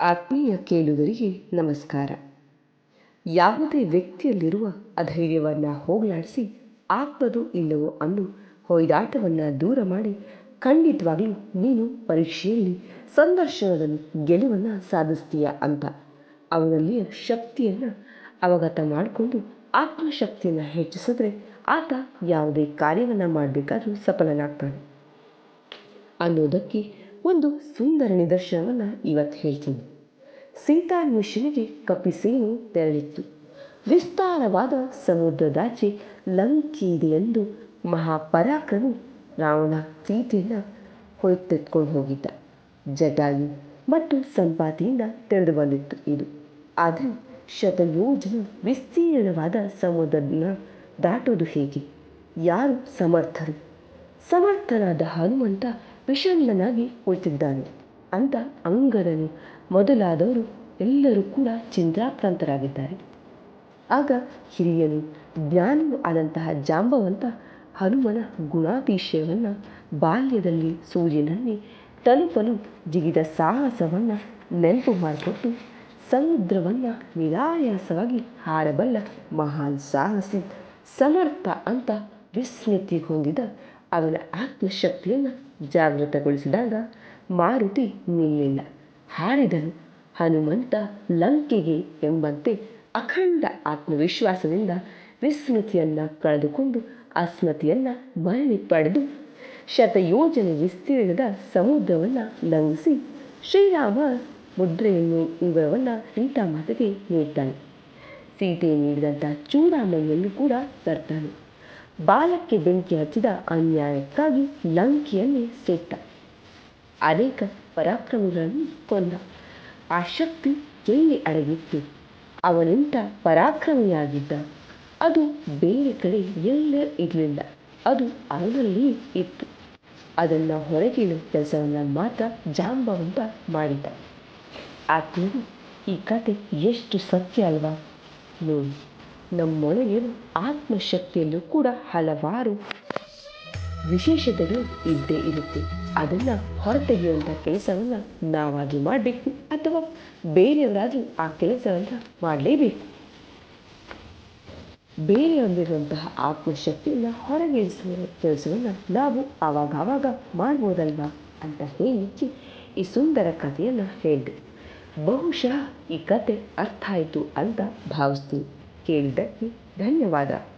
ಆತ್ಮೀಯ ಕೇಳುಗರಿಗೆ ನಮಸ್ಕಾರ. ಯಾವುದೇ ವ್ಯಕ್ತಿಯಲ್ಲಿರುವ ಅಧೈರ್ಯವನ್ನು ಹೋಗಲಾಡಿಸಿ ಆಗ್ತದೋ ಇಲ್ಲವೋ ಅನ್ನೋ ಹೊಯ್ದಾಟವನ್ನು ದೂರ ಮಾಡಿ ಖಂಡಿತವಾಗ್ಲೂ ನೀನು ಪರೀಕ್ಷೆಯಲ್ಲಿ ಸಂದರ್ಶನದಲ್ಲಿ ಗೆಲುವನ್ನು ಸಾಧಿಸ್ತೀಯ ಅಂತ. ಅವನಲ್ಲಿಯ ಶಕ್ತಿಯನ್ನು ಅವಗತ ಮಾಡಿಕೊಂಡು ಆತ್ಮಶಕ್ತಿಯನ್ನು ಹೆಚ್ಚಿಸಿದ್ರೆ ಆತ ಯಾವುದೇ ಕಾರ್ಯವನ್ನು ಮಾಡಬೇಕಾದ್ರೂ ಸಫಲನಾಗ್ತಾನೆ. ಅನ್ನೋದಕ್ಕೆ ಒಂದು ಸುಂದರ ನಿದರ್ಶನವನ್ನು ಇವತ್ತು ಹೇಳ್ತೀನಿ. ಸೀತಾನ್ವೇಷಣೆಗೆ ಕಪಿಸೇನು ತೆರಳಿತ್ತು. ವಿಸ್ತಾರವಾದ ಸಮುದ್ರದಾಚೆ ಲಂಕೆ ಇದೆ ಎಂದು ಮಹಾಪರಾಕ್ರಮಿ ರಾವಣ ಸೀತೆಯನ್ನು ಹೊಯ್ತೆತ್ಕೊಂಡು ಹೋಗಿದ್ದ. ಜಟಾಯು ಮತ್ತು ಸಂಪಾತಿಯಿಂದ ತೆರೆದು ಬಂದಿತ್ತು ಇದು. ಆದರೆ ಶತಯೋಜನ ವಿಸ್ತೀರ್ಣವಾದ ಸಮುದ್ರನ ದಾಟೋದು ಹೇಗೆ? ಯಾರು ಸಮರ್ಥರು? ಸಮರ್ಥನಾದ ಹನುಮಂತ ವಿಷಣ್ಣನಾಗಿ ಕುಳಿತಿದ್ದಾನೆ. ಅಂತ ಅಂಗರನು ಮೊದಲಾದವರು ಎಲ್ಲರೂ ಕೂಡ ಚಿಂತಾಕ್ರಾಂತರಾಗಿದ್ದಾರೆ ಆಗ ಹಿರಿಯನು ಜ್ಞಾನವು ಆದಂತಹ ಜಾಂಬವಂತ ಹನುಮನ ಗುಣಾತಿಶಯವನ್ನು ಬಾಲ್ಯದಲ್ಲಿ ಸೂರ್ಯನಲ್ಲಿ ತಲುಪಲು ಜಿಗಿದ ಸಾಹಸವನ್ನು ನೆನಪು ಮಾಡಿಕೊಟ್ಟು ಸಮುದ್ರವನ್ನು ನಿರಾಯಾಸವಾಗಿ ಹಾರಬಲ್ಲ ಮಹಾನ್ ಸಾಹಸಿ ಸಮರ್ಥ ಅಂತ ವಿಸ್ಮೃತಿ ಹೊಂದಿದ ಅವನ ಆತ್ಮಶಕ್ತಿಯನ್ನು ಜಾಗೃತಗೊಳಿಸಿದಾಗ ಮಾರುತಿ ನಿಲ್ಲಿಲ್ಲ. ಹಾರಿದನು ಹನುಮಂತ ಲಂಕೆಗೆ ಎಂಬಂತೆ ಅಖಂಡ ಆತ್ಮವಿಶ್ವಾಸದಿಂದ ವಿಸ್ಮೃತಿಯನ್ನು ಕಳೆದುಕೊಂಡು ಅಸ್ಮತಿಯನ್ನು ಮರಳಿ ಪಡೆದು ಶತಯೋಜನೆ ವಿಸ್ತೀರ್ಣದ ಸಮುದ್ರವನ್ನು ಲಂಘಿಸಿ ಶ್ರೀರಾಮ ಮುದ್ರೆಯನ್ನು ವಿವರವನ್ನು ಸೀತಾ ಮಾತೆಗೆ ನೀಡ್ತಾನೆ. ಸೀತೆ ನೀಡಿದಂಥ ಚೂಡಾಮಣಿಯನ್ನು ಕೂಡ ತರ್ತಾನೆ. ಬಾಲಕ್ಕೆ ಬೆಂಕಿ ಹಚ್ಚಿದ ಅನ್ಯಾಯಕ್ಕಾಗಿ ಲಂಕೆಯಲ್ಲಿ ಸೆಟ್ಟ. ಅನೇಕ ಪರಾಕ್ರಮಗಳನ್ನು ಕೊಂದ. ಆ ಶಕ್ತಿ ಎಲ್ಲಿ ಅಡಗಿತ್ತು ಅವನಿಂತ ಪರಾಕ್ರಮಿಯಾಗಿದ್ದ? ಅದು ಬೇರೆ ಕಡೆ ಎಲ್ಲೇ ಇರಲಿಲ್ಲ. ಅದು ಅವನಲ್ಲಿ ಇತ್ತು. ಅದನ್ನು ಹೊರಗಿಡುವ ಕೆಲಸವನ್ನು ಮಾತ್ರ ಜಾಂಬವಂತ ಮಾಡಿದ್ದ. ಆ ಈ ಕತೆ ಎಷ್ಟು ಸತ್ಯ ಅಲ್ವಾ? ನೋಡಿ. ನಮ್ಮೊಳಗೆ ಆತ್ಮಶಕ್ತಿಯಲ್ಲೂ ಕೂಡ ಹಲವಾರು ವಿಶೇಷತೆಗಳು ಇದ್ದೇ ಇರುತ್ತೆ. ಅದನ್ನು ಹೊರತೆಗೆಯುವಂಥ ಕೆಲಸವನ್ನು ನಾವಾದರೂ ಮಾಡಬೇಕು. ಅಥವಾ ಬೇರೆಯವರಾದರೂ ಆ ಕೆಲಸವನ್ನು ಮಾಡಲೇಬೇಕು. ಬೇರೆಯವರಿರುವಂತಹ ಆತ್ಮಶಕ್ತಿಯನ್ನು ಹೊರಗಿಳಿಸುವ ಕೆಲಸವನ್ನು ನಾವು ಆವಾಗ ಆವಾಗ ಮಾಡ್ಬೋದಲ್ವಾ ಅಂತ ಹೇಳಿ ಈ ಸುಂದರ ಕಥೆಯನ್ನು ಹೇಳಿದೆ. ಬಹುಶಃ ಈ ಕತೆ ಅರ್ಥ ಆಯಿತು ಅಂತ ಭಾವಿಸ್ತೀನಿ. ಕೇಳಿದ್ದಕ್ಕೆ ಧನ್ಯವಾದ.